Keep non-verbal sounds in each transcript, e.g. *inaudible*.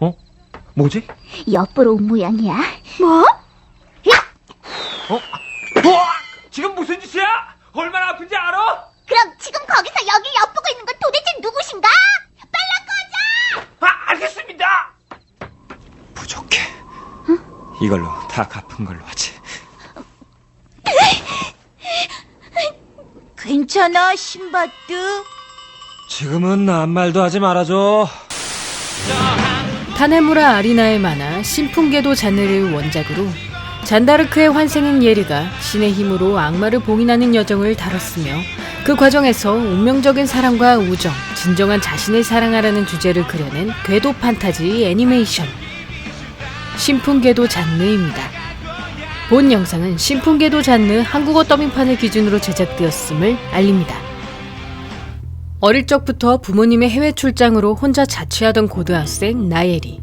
어? 뭐지? 엿보러 온 모양이야. 뭐? 어? 우와! 지금 무슨 짓이야? 얼마나 아픈지 알아? 그럼 지금 거기서 여기 엿보고 있는 건 도대체 누구신가? 빨리 꺼져! 아, 알겠습니다. 부족해. 이걸로 다 갚은 걸로 하지. 괜찮아, 신바드? 지금은 아무 말도 하지 말아줘. 타네무라 아리나의 만화 신풍계도 잔느를 원작으로 잔다르크의 환생인 예리가 신의 힘으로 악마를 봉인하는 여정을 다뤘으며 그 과정에서 운명적인 사랑과 우정, 진정한 자신을 사랑하라는 주제를 그려낸 궤도 판타지 애니메이션 신풍계도 잔느입니다. 본 영상은 신풍계도 잔느 한국어 더빙판을 기준으로 제작되었음을 알립니다. 어릴 적부터 부모님의 해외 출장으로 혼자 자취하던 고등학생 나예리.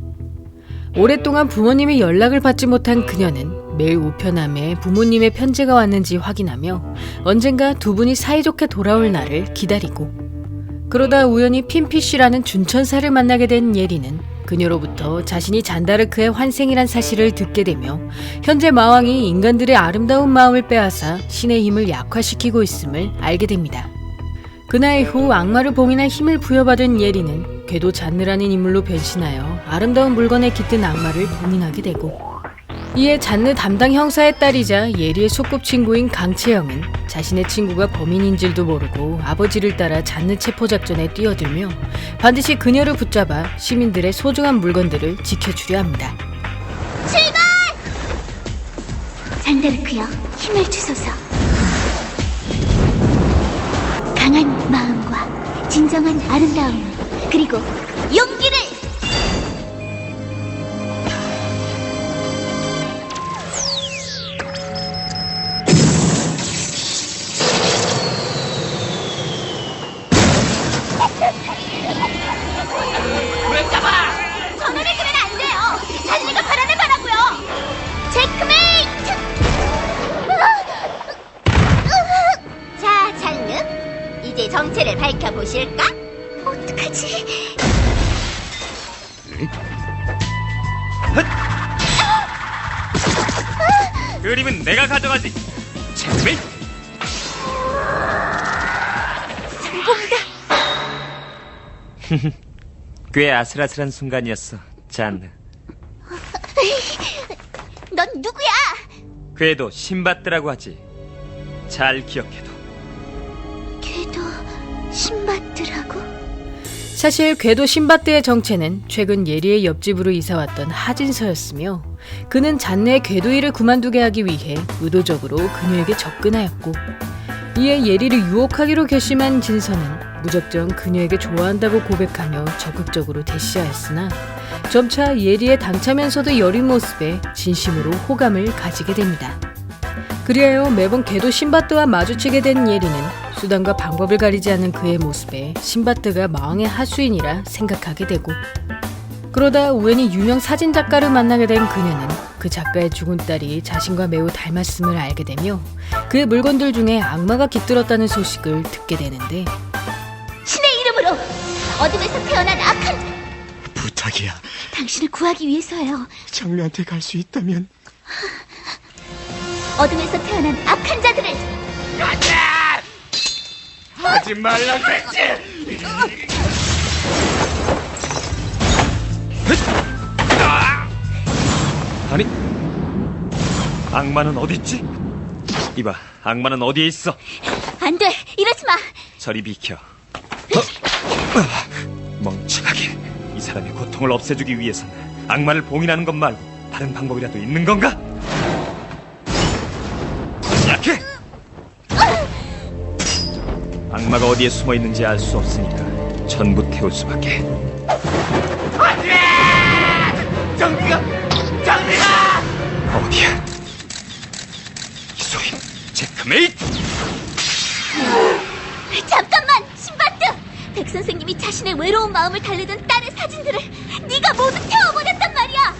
오랫동안 부모님의 연락을 받지 못한 그녀는 매일 우편함에 부모님의 편지가 왔는지 확인하며 언젠가 두 분이 사이좋게 돌아올 날을 기다리고 그러다 우연히 핀피 씨라는 준천사를 만나게 된 예리는 그녀로부터 자신이 잔다르크의 환생이란 사실을 듣게 되며 현재 마왕이 인간들의 아름다운 마음을 빼앗아 신의 힘을 약화시키고 있음을 알게 됩니다. 그날 이후 악마를 봉인할 힘을 부여받은 예리는 궤도 잔느라는 인물로 변신하여 아름다운 물건에 깃든 악마를 봉인하게 되고 이에 잔느 담당 형사의 딸이자 예리의 소꿉친구인 강채영은 자신의 친구가 범인인 줄도 모르고 아버지를 따라 잔느 체포 작전에 뛰어들며 반드시 그녀를 붙잡아 시민들의 소중한 물건들을 지켜주려 합니다. 잔다르크여, 힘을 주소서. 강한 마음과 진정한 아름다움, 그리고 용기를! 밝혀보실까? 어떡하지? 그림은 내가 가져가지. 체크메이 *laughs* 꽤 아슬아슬한 순간이었어, 잔. 넌 누구야? 궤도 신받드라고 하지. 잘 기억해둬. 사실 궤도 신바트의 정체는 최근 예리의 옆집으로 이사왔던 하진서였으며 그는 잔네의 궤도 일을 그만두게 하기 위해 의도적으로 그녀에게 접근하였고 이에 예리를 유혹하기로 결심한 진서는 무작정 그녀에게 좋아한다고 고백하며 적극적으로 대시하였으나 점차 예리의 당차면서도 여린 모습에 진심으로 호감을 가지게 됩니다. 그리하여 매번 궤도 신바트와 마주치게 된 예리는 수단과 방법을 가리지 않는 그의 모습에 신바트가 마왕의 하수인이라 생각하게 되고 그러다 우연히 유명 사진 작가를 만나게 된 그녀는 그 작가의 죽은 딸이 자신과 매우 닮았음을 알게 되며 그의 물건들 중에 악마가 깃들었다는 소식을 듣게 되는데 신의 이름으로 어둠에서 태어난 악한 부탁이야. 당신을 구하기 위해서요. 장르한테 갈 수 있다면 어둠에서 태어난 악한 자들을 하지 말라고 했지! 아니, 악마는 어딨지? 이봐, 악마는 어디에 있어? 안 돼, 이러지 마. 저리 비켜. 어? 아, 멍청하게. 이 사람의 고통을 없애주기 위해서는 악마를 봉인하는 것 말고 다른 방법이라도 있는 건가? 악마가 어디에 숨어 있는지 알 수 없으니까 전부 태울 수밖에. 안돼! 정리가! 정리가! 어디야? 이소희, 체크메이트! 잠깐만, 신바트. 백 선생님이 자신의 외로운 마음을 달래던 딸의 사진들을 네가 모두 태워버렸단 말이야.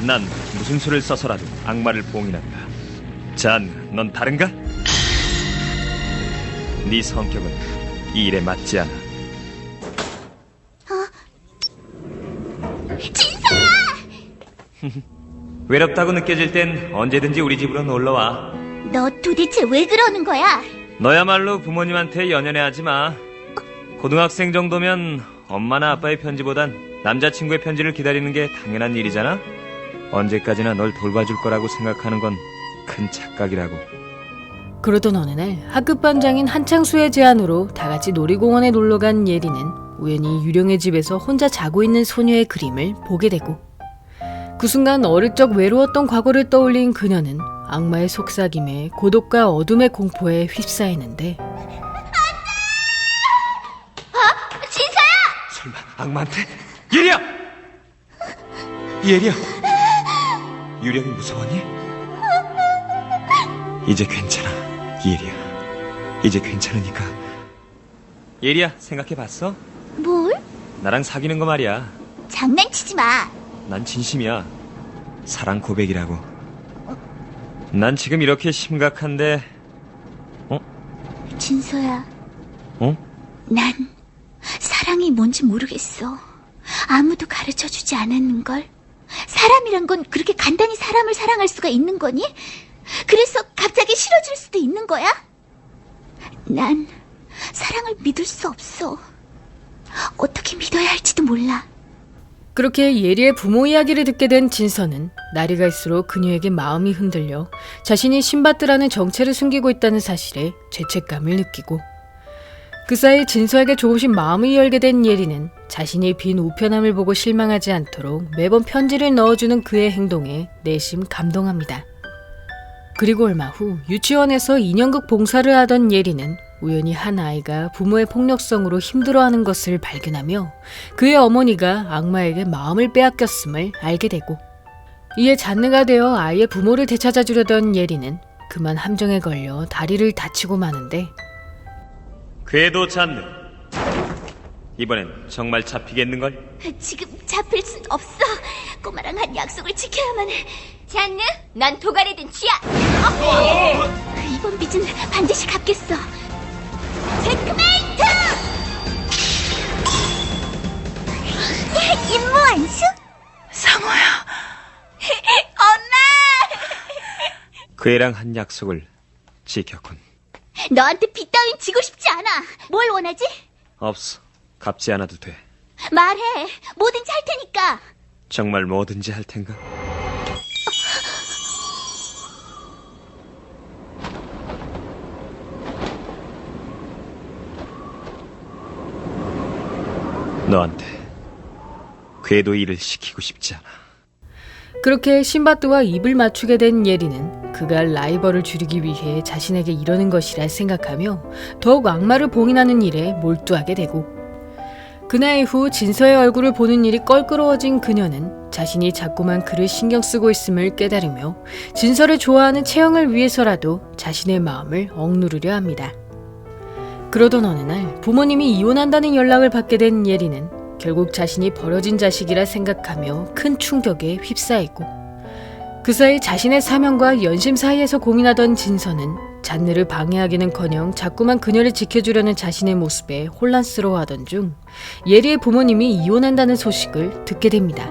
난 무슨 수를 써서라도 악마를 봉인한다. 잔, 넌 다른가? 네 성격은 이 일에 맞지 않아. 진서! *laughs* 외롭다고 느껴질 땐 언제든지 우리 집으로 놀러와. 너 도대체 왜 그러는 거야? 너야말로 부모님한테 연연해 하지 마. 고등학생 정도면 엄마나 아빠의 편지보단 남자친구의 편지를 기다리는 게 당연한 일이잖아? 언제까지나 널 돌봐줄 거라고 생각하는 건 큰 착각이라고. 그러던 어느 날 학급 반장인 한창수의 제안으로 다 같이 놀이공원에 놀러 간 예리는 우연히 유령의 집에서 혼자 자고 있는 소녀의 그림을 보게 되고 그 순간 어릴 적 외로웠던 과거를 떠올린 그녀는 악마의 속삭임에 고독과 어둠의 공포에 휩싸이는데 진서야! 설마 악마한테? 예리야! 예리야! 유령이 무서웠니? 이제 괜찮아, 예리야. 이제 괜찮으니까. 예리야, 생각해봤어? 뭘? 나랑 사귀는 거 말이야. 장난치지 마. 난 진심이야. 사랑 고백이라고. 난 지금 이렇게 심각한데, 진서야, 어? 난 사랑이 뭔지 모르겠어. 아무도 가르쳐 주지 않았는걸. 사람이란 건 그렇게 간단히 사람을 사랑할 수가 있는 거니? 그래서 갑자기 싫어질 수도 있는 거야? 난 사랑을 믿을 수 없어. 어떻게 믿어야 할지도 몰라. 그렇게 예리의 부모 이야기를 듣게 된 진서는 날이 갈수록 그녀에게 마음이 흔들려 자신이 신바트라는 정체를 숨기고 있다는 사실에 죄책감을 느끼고 그 사이 진서에게 조금씩 마음을 열게 된 예리는 자신이 빈 우편함을 보고 실망하지 않도록 매번 편지를 넣어주는 그의 행동에 내심 감동합니다. 그리고 얼마 후 유치원에서 2년극 봉사를 하던 예리는 우연히 한 아이가 부모의 폭력성으로 힘들어하는 것을 발견하며 그의 어머니가 악마에게 마음을 빼앗겼음을 알게 되고 이에 잔느가 되어 아이의 부모를 되찾아 주려던 예리는 그만 함정에 걸려 다리를 다치고 마는데 궤도 잡는. 이번엔 정말 잡히겠는걸? 지금 잡힐 순 없어. 꼬마랑 한 약속을 지켜야만 해. 잔느, 난 도가래든 쥐야. 어? 이번 빚은 반드시 갚겠어. 체크메이트! 임무 완수? 상호야. *laughs* 엄마! 그 애랑 한 약속을 지켰군. 너한테 빚 따윈 지고 싶지 않아. 뭘 원하지? 없어. 갚지 않아도 돼. 말해. 뭐든지 할 테니까. 정말 뭐든지 할 텐가? 너한테 궤도 일을 시키고 싶지 않아. 그렇게 신바트와 입을 맞추게 된 예리는 그가 라이벌을 줄이기 위해 자신에게 이러는 것이라 생각하며 더욱 악마를 봉인하는 일에 몰두하게 되고 그날 이후 진서의 얼굴을 보는 일이 껄끄러워진 그녀는 자신이 자꾸만 그를 신경 쓰고 있음을 깨달으며 진서를 좋아하는 채영을 위해서라도 자신의 마음을 억누르려 합니다. 그러던 어느 날 부모님이 이혼한다는 연락을 받게 된 예리는 결국 자신이 버려진 자식이라 생각하며 큰 충격에 휩싸이고 그 사이 자신의 사명과 연심 사이에서 고민하던 진서는 잔느를 방해하기는커녕 자꾸만 그녀를 지켜주려는 자신의 모습에 혼란스러워하던 중 예리의 부모님이 이혼한다는 소식을 듣게 됩니다.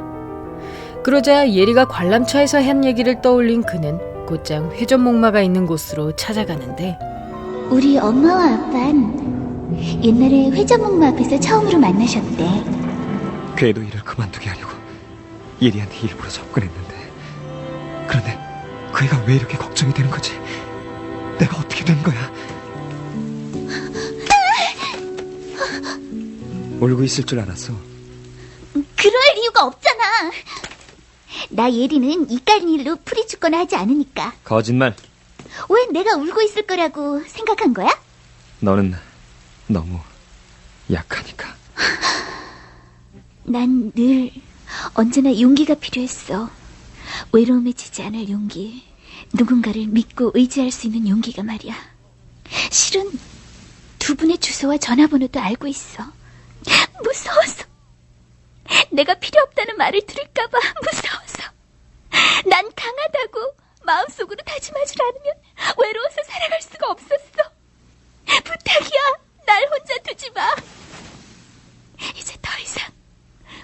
그러자 예리가 관람차에서 한 얘기를 떠올린 그는 곧장 회전목마가 있는 곳으로 찾아가는데 우리 엄마와 아빠는 옛날에 회전목마 앞에서 처음으로 만나셨대. 궤도 일을 그만두게 하려고 예리한테 일부러 접근했는데 그런데 그 애가 왜 이렇게 걱정이 되는 거지? 내가 어떻게 된 거야? 울고 있을 줄 알았어. 그럴 이유가 없잖아. 나 예리는 이깔 일로 풀이 죽거나 하지 않으니까. 거짓말. 왜 내가 울고 있을 거라고 생각한 거야? 너는 너무 약하니까. *laughs* 난 늘 언제나 용기가 필요했어. 외로움에 지지 않을 용기. 누군가를 믿고 의지할 수 있는 용기가 말이야. 실은 두 분의 주소와 전화번호도 알고 있어. 무서워서. 내가 필요 없다는 말을 들을까봐 *laughs* 무서워서. 난 강하다고 마음속으로 다짐하지 않으면 외로워서 살아갈 수가 없었어. 부탁이야. 날 혼자 두지 마. 이제 더 이상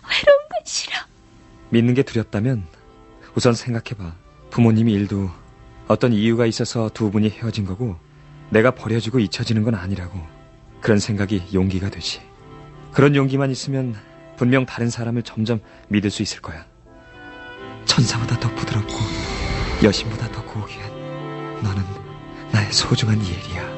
외로운 건 싫어. 믿는 게 두렵다면 우선 생각해봐. 부모님이 일도 어떤 이유가 있어서 두 분이 헤어진 거고 내가 버려지고 잊혀지는 건 아니라고. 그런 생각이 용기가 되지. 그런 용기만 있으면 분명 다른 사람을 점점 믿을 수 있을 거야. 천사보다 더 부드럽고 여신보다 더 고귀한 너는 나의 소중한 예리야.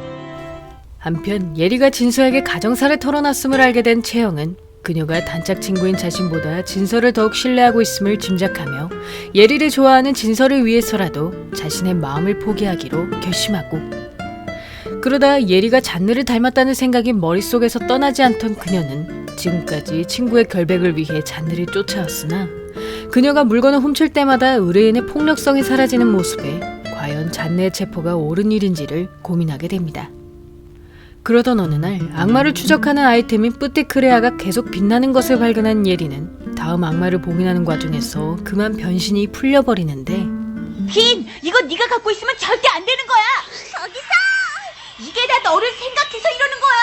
한편 예리가 진서에게 가정사를 털어놨음을 알게 된 채영은 그녀가 단짝 친구인 자신보다 진서를 더욱 신뢰하고 있음을 짐작하며 예리를 좋아하는 진서를 위해서라도 자신의 마음을 포기하기로 결심하고 그러다 예리가 잔느를 닮았다는 생각이 머릿속에서 떠나지 않던 그녀는 지금까지 친구의 결백을 위해 잔느를 쫓아왔으나 그녀가 물건을 훔칠 때마다 의뢰인의 폭력성이 사라지는 모습에 과연 잔느의 체포가 옳은 일인지를 고민하게 됩니다. 그러던 어느 날 악마를 추적하는 아이템인 뿌띠크레아가 계속 빛나는 것을 발견한 예리는 다음 악마를 봉인하는 과정에서 그만 변신이 풀려버리는데 빈, 이거 네가 갖고 있으면 절대 안 되는 거야. 거기서 이게 다 너를 생각해서 이러는 거야.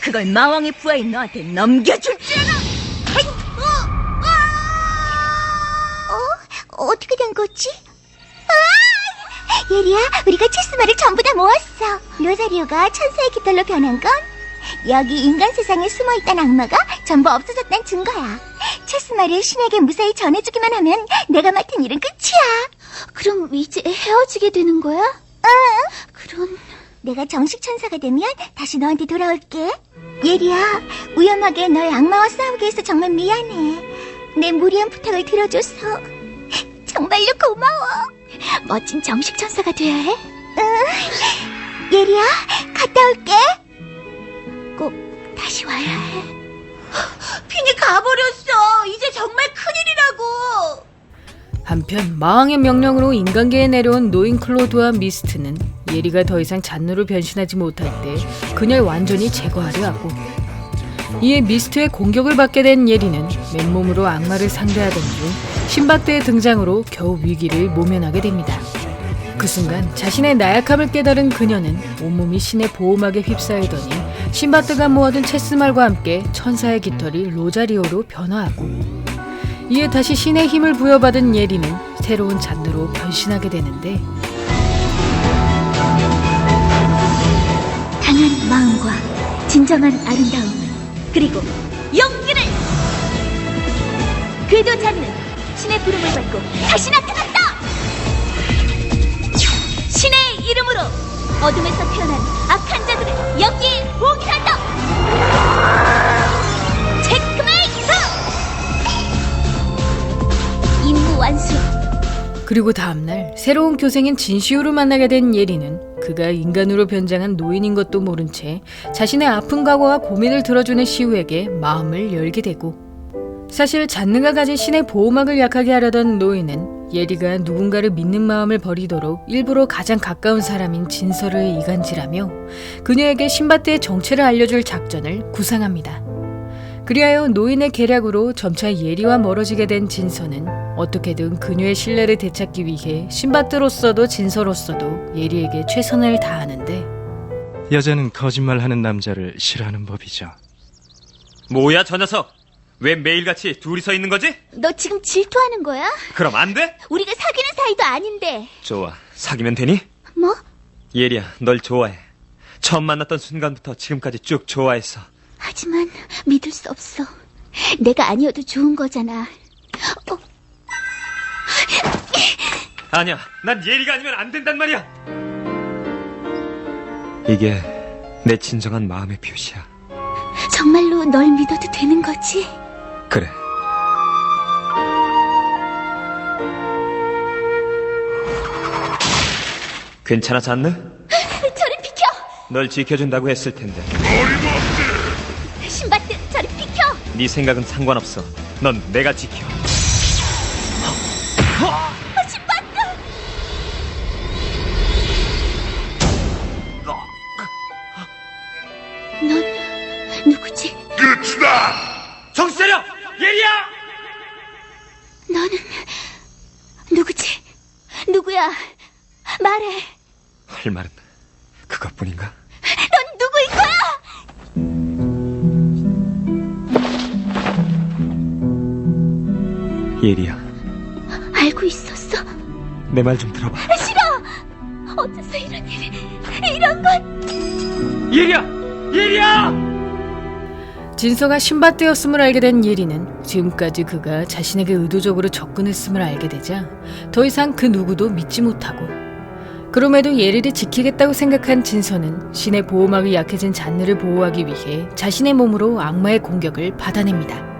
그걸 마왕의 부하인 너한테 넘겨줄 줄 알아. 헤이, 어, 어, 어떻게 된 거지? 아, 예리야, 우리가 체스말을 전부 다 모았어. 로자리오가 천사의 깃털로 변한 건 여기 인간 세상에 숨어있던 악마가 전부 없어졌다는 증거야. 체스말을 신에게 무사히 전해주기만 하면 내가 맡은 일은 끝이야. 그럼 이제 헤어지게 되는 거야? 응. 그런 내가 정식 천사가 되면 다시 너한테 돌아올게. 예리야, 위험하게 널 악마와 싸우게 해서 정말 미안해. 내 무리한 부탁을 들어줘서 정말로 고마워. 멋진 정식 천사가 돼야 해? 예리야, 갔다 올게. 꼭 다시 와야 해. 핀이 가버렸어. 이제 정말 큰일이라고. 한편 마왕의 명령으로 인간계에 내려온 노인 클로드와 미스트는 예리가 더 이상 잔느로 변신하지 못할 때 그녀를 완전히 제거하려 하고 이에 미스트의 공격을 받게 된 예리는 맨몸으로 악마를 상대하던 중 신바트의 등장으로 겨우 위기를 모면하게 됩니다. 그 순간 자신의 나약함을 깨달은 그녀는 온몸이 신의 보호막에 휩싸이더니 신바트가 모아둔 체스말과 함께 천사의 깃털이 로자리오로 변화하고 이에 다시 신의 힘을 부여받은 예리는 새로운 잔느로 변신하게 되는데 강한 마음과 진정한 아름다움을 그리고 용기를 궤도 잡는 신의 부름을 받고 다시 나타났다! 신의 이름으로 어둠에서 태어난 악한 자들을 여기에 봉인한다! 체크메이트 임무 완수! 그리고 다음날 새로운 교생인 진시우를 만나게 된 예리는 그가 인간으로 변장한 노인인 것도 모른 채 자신의 아픈 과거와 고민을 들어주는 시우에게 마음을 열게 되고 사실 잔느가 가진 신의 보호막을 약하게 하려던 노인은 예리가 누군가를 믿는 마음을 버리도록 일부러 가장 가까운 사람인 진서를 이간질하며 그녀에게 신바트의 정체를 알려줄 작전을 구상합니다. 그리하여 노인의 계략으로 점차 예리와 멀어지게 된 진서는 어떻게든 그녀의 신뢰를 되찾기 위해 신바트로서도 진서로서도 예리에게 최선을 다하는데 여자는 거짓말하는 남자를 싫어하는 법이죠. 뭐야 저 녀석? 왜 매일같이 둘이 서 있는 거지? 너 지금 질투하는 거야? 그럼 안 돼? 우리가 사귀는 사이도 아닌데 좋아 사귀면 되니? 뭐? 예리야 널 좋아해 처음 만났던 순간부터 지금까지 쭉 좋아했어 하지만 믿을 수 없어 내가 아니어도 좋은 거잖아 어, 아니야 난 예리가 아니면 안 된단 말이야 이게 내 진정한 마음의 표시야. 정말로 널 믿어도 되는 거지? 그래. 괜찮아 잤느? 저리 비켜! 널 지켜준다고 했을 텐데 신바트 저리 비켜! 네 생각은 상관없어 넌 내가 지켜 예리야. 알고 있었어 내 말 좀 들어봐. 어째서 이런 일이 이런 건 예리야! 예리야! 진서가 신밧드였음을 알게 된 예리는 지금까지 그가 자신에게 의도적으로 접근했음을 알게 되자 더 이상 그 누구도 믿지 못하고 그럼에도 예리를 지키겠다고 생각한 진서는 신의 보호막이 약해진 잔느를 보호하기 위해 자신의 몸으로 악마의 공격을 받아냅니다.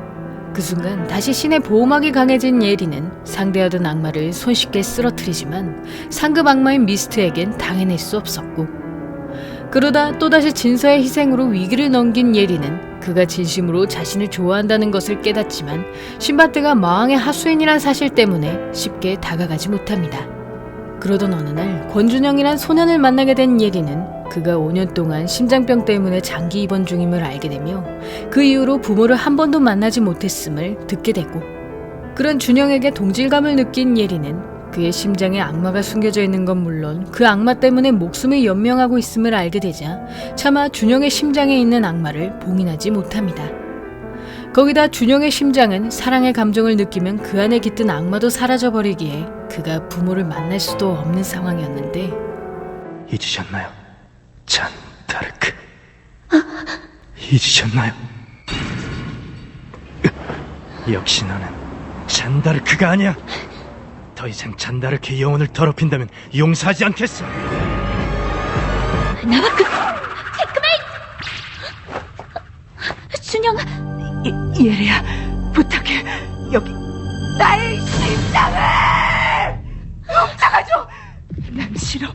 그 순간 다시 신의 보호막이 강해진 예리는 상대하던 악마를 손쉽게 쓰러뜨리지만 상급 악마인 미스트에겐 당해낼 수 없었고 그러다 또다시 진서의 희생으로 위기를 넘긴 예리는 그가 진심으로 자신을 좋아한다는 것을 깨닫지만 신바트가 마왕의 하수인이란 사실 때문에 쉽게 다가가지 못합니다. 그러던 어느 날 권준영이란 소년을 만나게 된 예리는 그가 5년 동안 심장병 때문에 장기 입원 중임을 알게 되며 그 이후로 부모를 한 번도 만나지 못했음을 듣게 되고 그런 준영에게 동질감을 느낀 예리는 그의 심장에 악마가 숨겨져 있는 건 물론 그 악마 때문에 목숨을 연명하고 있음을 알게 되자 차마 준영의 심장에 있는 악마를 봉인하지 못합니다. 거기다 준영의 심장은 사랑의 감정을 느끼면 그 안에 깃든 악마도 사라져버리기에 그가 부모를 만날 수도 없는 상황이었는데 잊으셨나요? 잔 다르크. 잊으셨나요? 역시 너는 잔다르크가 아니야. 더 이상 잔다르크의 영혼을 더럽힌다면 용서하지 않겠어. 나와그 체크메이트 준영아 예리야, 부탁해. 여기 나의 심장을 훔쳐가줘. 난 싫어.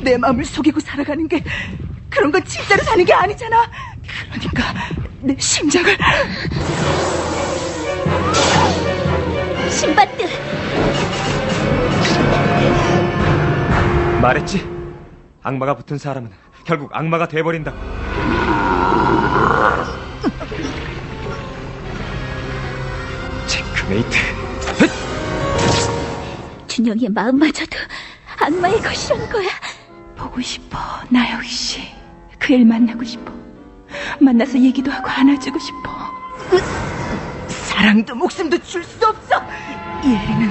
내 마음을 속이고 살아가는 게 그런 건 진짜로 사는 게 아니잖아. 그러니까 내 심장을 신바트 말했지? 악마가 붙은 사람은 결국 악마가 돼버린다고. 체크메이트. 준영의 마음마저도 악마의 것이란 거야 보고 싶어. 나 역시 그일 만나고 싶어. 만나서 얘기도 하고 안아주고 싶어. 사랑도 목숨도 줄 수 없어. 예리는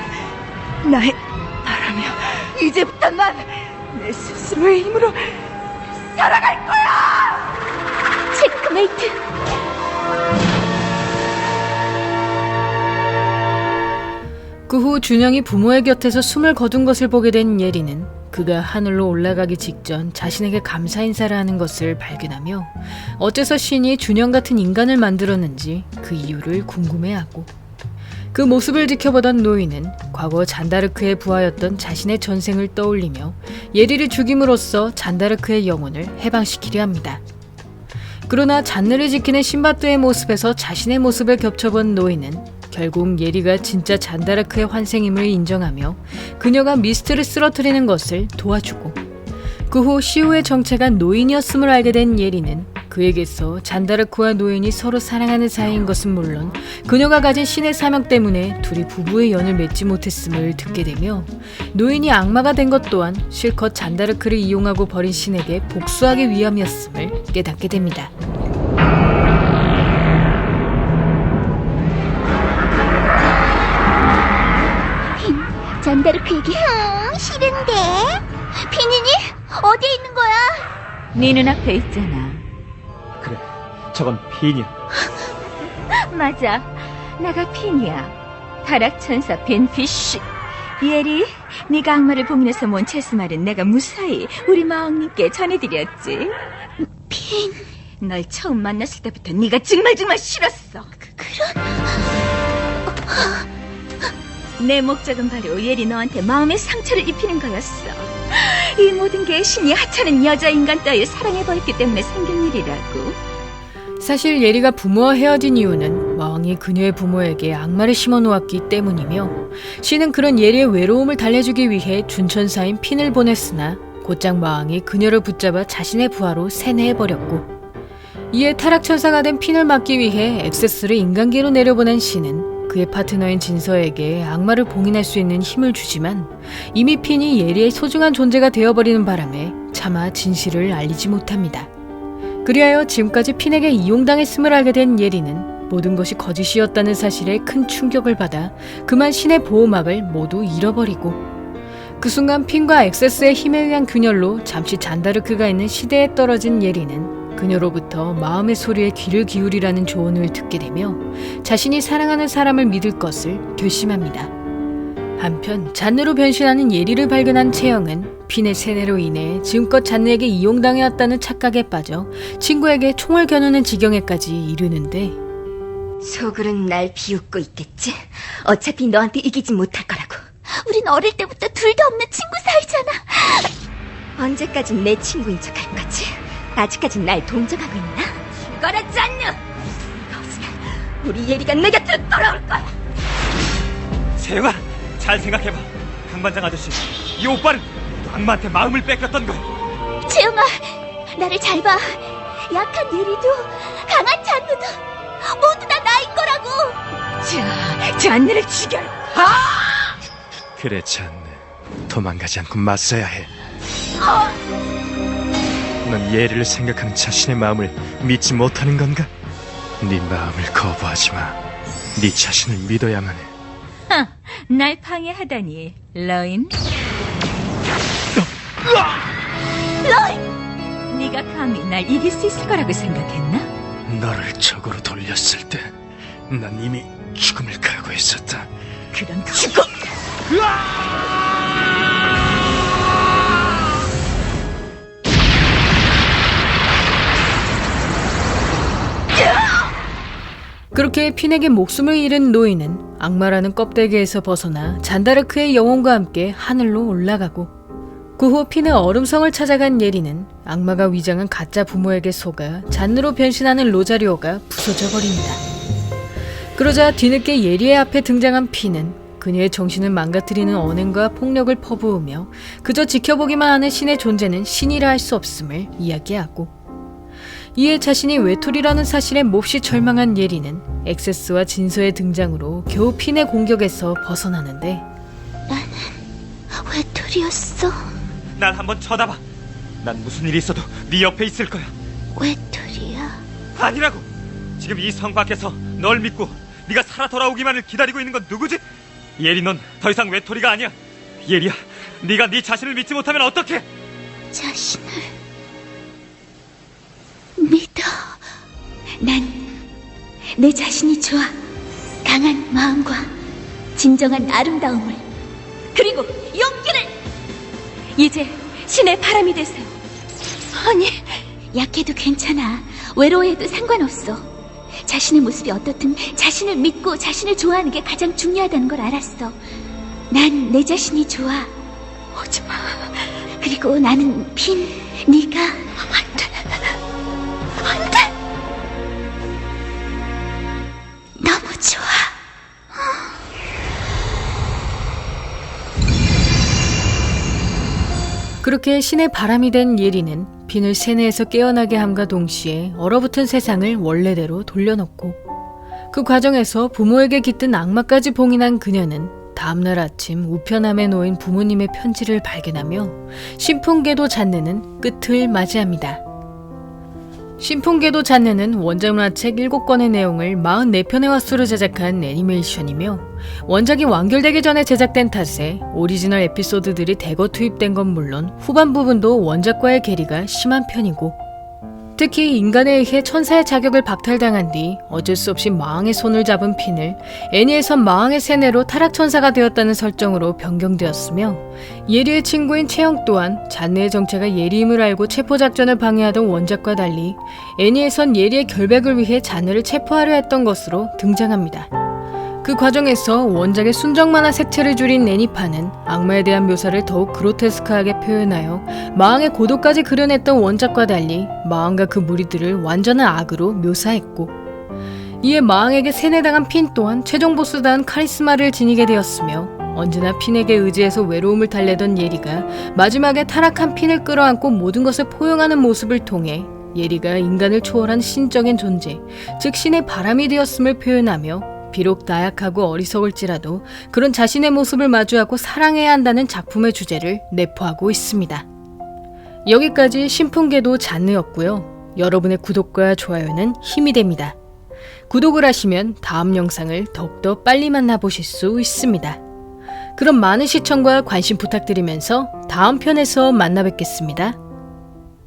나의 바람이야. 이제부터 난 내 스스로의 힘으로 살아갈 거야. 체크메이트 그 후 준영이 부모의 곁에서 숨을 거둔 것을 보게 된 예리는 그가 하늘로 올라가기 직전 자신에게 감사 인사를 하는 것을 발견하며 어째서 신이 준영 같은 인간을 만들었는지 그 이유를 궁금해하고 그 모습을 지켜보던 노인은 과거 잔다르크의 부하였던 자신의 전생을 떠올리며 예리를 죽임으로써 잔다르크의 영혼을 해방시키려 합니다. 그러나 잔느를 지키는 신바트의 모습에서 자신의 모습을 겹쳐본 노인은 결국 예리가 진짜 잔다르크의 환생임을 인정하며 그녀가 미스트를 쓰러뜨리는 것을 도와주고 그 후 시우의 정체가 노인이었음을 알게 된 예리는 그에게서 잔다르크와 노인이 서로 사랑하는 사이인 것은 물론 그녀가 가진 신의 사명 때문에 둘이 부부의 연을 맺지 못했음을 듣게 되며 노인이 악마가 된 것 또한 실컷 잔다르크를 이용하고 버린 신에게 복수하기 위함이었음을 깨닫게 됩니다. 잔다르크에게 음, 싫은데. 피니니 어디에 있는 거야 네 눈앞에 있잖아. 그래, 저건 핀이야. *laughs* 맞아. 나가 핀이야. 타락천사 벤피쉬. 예리, 네가 악마를 봉인해서 모은 체스말은 내가 무사히 우리 마왕님께 전해드렸지. 핀. 널 처음 만났을 때부터 네가 정말 정말 싫었어. 내 목적은 바로 예리 너한테 마음의 상처를 입히는 거였어. 이 모든 게 신이 하찮은 여자 인간 따위 사랑해 보였기 때문에 생긴 일이라고. 사실 예리가 부모와 헤어진 이유는 왕이 그녀의 부모에게 악마를 심어 놓았기 때문이며 신은 그런 예리의 외로움을 달래주기 위해 준천사인 핀을 보냈으나 곧장 마왕이 그녀를 붙잡아 자신의 부하로 세뇌해버렸고 이에 타락천사가 된 핀을 막기 위해 엑세스를 인간계로 내려보낸 신은 그의 파트너인 진서에게 악마를 봉인할 수 있는 힘을 주지만 이미 핀이 예리의 소중한 존재가 되어버리는 바람에 차마 진실을 알리지 못합니다. 그리하여 지금까지 핀에게 이용당했음을 알게 된 예리는 모든 것이 거짓이었다는 사실에 큰 충격을 받아 그만 신의 보호막을 모두 잃어버리고 그 순간 핀과 엑세스의 힘에 의한 균열로 잠시 잔다르크가 있는 시대에 떨어진 예리는 그녀로부터 마음의 소리에 귀를 기울이라는 조언을 듣게 되며 자신이 사랑하는 사람을 믿을 것을 결심합니다. 한편 잔느로 변신하는 예리를 발견한 채영은 핀의 세뇌로 인해 지금껏 잔느에게 이용당해왔다는 착각에 빠져 친구에게 총을 겨누는 지경에까지 이르는데 속으론 날 비웃고 있겠지? 어차피 너한테 이기지 못할 거라고. 우린 어릴 때부터 둘도 없는 친구 사이잖아. 언제까지 내 친구인 척할 거지? 아직까지 날 동정하고 있나? 죽어라, 짠녀! 없으면 우리 예리가 내 곁으로 돌아올 거야! 세영아, 잘 생각해봐. 강반장 아저씨, 이 오빠는 악마한테 마음을 뺏겼던 거야. 재영아, 나를 잘 봐. 약한 예리도, 강한 잔누도 모두 다 나인 거라고. 자, 짠녀를 죽여라! 그래 잔느 도망가지 않고 맞서야 해. 넌 예리를 생각하는 자신의 마음을 믿지 못하는 건가? 네 마음을 거부하지 마. 네 자신을 믿어야만 해. 날 방해하다니, 러인. 러인! 네가 감히 날 이길 수 있을 거라고 생각했나? 너를 적으로 돌렸을 때 난 이미 죽음을 각오했었다. 그런 죽어! 그렇게 핀에게 목숨을 잃은 노인은 악마라는 껍데기에서 벗어나 잔다르크의 영혼과 함께 하늘로 올라가고 그 후 핀의 얼음성을 찾아간 예리는 악마가 위장한 가짜 부모에게 속아 잔으로 변신하는 로자리오가 부서져 버립니다. 그러자 뒤늦게 예리의 앞에 등장한 핀은 그녀의 정신을 망가뜨리는 언행과 폭력을 퍼부으며 그저 지켜보기만 하는 신의 존재는 신이라 할 수 없음을 이야기하고 이에 자신이 외톨이라는 사실에 몹시 절망한 예리는 엑세스와 진서의 등장으로 겨우 핀의 공격에서 벗어나는데 외톨이였어. 날 한번 쳐다봐. 난 무슨 일이 있어도 네 옆에 있을 거야. 외톨이야. 아니라고. 지금 이 성 밖에서 널 믿고 네가 살아 돌아오기만을 기다리고 있는 건 누구지? 예리 넌 더 이상 외톨이가 아니야. 예리야, 네가 네 자신을 믿지 못하면 어떡해? 자신을 믿어. 난 내 자신이 좋아. 강한 마음과 진정한 아름다움을 그리고 용기를 이제 신의 바람이 되세요. 아니, 약해도 괜찮아. 외로워해도 상관없어. 자신의 모습이 어떻든 자신을 믿고 자신을 좋아하는 게 가장 중요하다는 걸 알았어. 난 내 자신이 좋아. 오지 마. 그리고 나는 핀, 네가 안 돼. 안 돼. 너무 좋아. 그렇게 신의 바람이 된 예리는 핀을 세뇌에서 깨어나게 함과 동시에 얼어붙은 세상을 원래대로 돌려놓고 그 과정에서 부모에게 깃든 악마까지 봉인한 그녀는 다음날 아침 우편함에 놓인 부모님의 편지를 발견하며 신풍계도 잔느는 끝을 맞이합니다. 신풍계도 잔느는 원작문화책 7권의 내용을 44편의 화수로 제작한 애니메이션이며 원작이 완결되기 전에 제작된 탓에 오리지널 에피소드들이 대거 투입된 건 물론 후반 부분도 원작과의 괴리가 심한 편이고 특히 인간에 의해 천사의 자격을 박탈당한 뒤 어쩔 수 없이 마왕의 손을 잡은 핀을 애니에선 마왕의 세뇌로 타락천사가 되었다는 설정으로 변경되었으며 예리의 친구인 채영 또한 잔느의 정체가 예리임을 알고 체포작전을 방해하던 원작과 달리 애니에선 예리의 결백을 위해 잔느를 체포하려 했던 것으로 등장합니다. 그 과정에서 원작의 순정 만화 색채를 줄인 애니파는 악마에 대한 묘사를 더욱 그로테스크하게 표현하여 마왕의 고도까지 그려냈던 원작과 달리 마왕과 그 무리들을 완전한 악으로 묘사했고 이에 마왕에게 세뇌당한 핀 또한 최종 보스다운 카리스마를 지니게 되었으며 언제나 핀에게 의지해서 외로움을 달래던 예리가 마지막에 타락한 핀을 끌어안고 모든 것을 포용하는 모습을 통해 예리가 인간을 초월한 신적인 존재, 즉 신의 바람이 되었음을 표현하며 비록 나약하고 어리석을지라도 그런 자신의 모습을 마주하고 사랑해야 한다는 작품의 주제를 내포하고 있습니다. 여기까지 신풍계도 잔느였고요. 여러분의 구독과 좋아요는 힘이 됩니다. 구독을 하시면 다음 영상을 더욱더 빨리 만나보실 수 있습니다. 그럼 많은 시청과 관심 부탁드리면서 다음 편에서 만나 뵙겠습니다.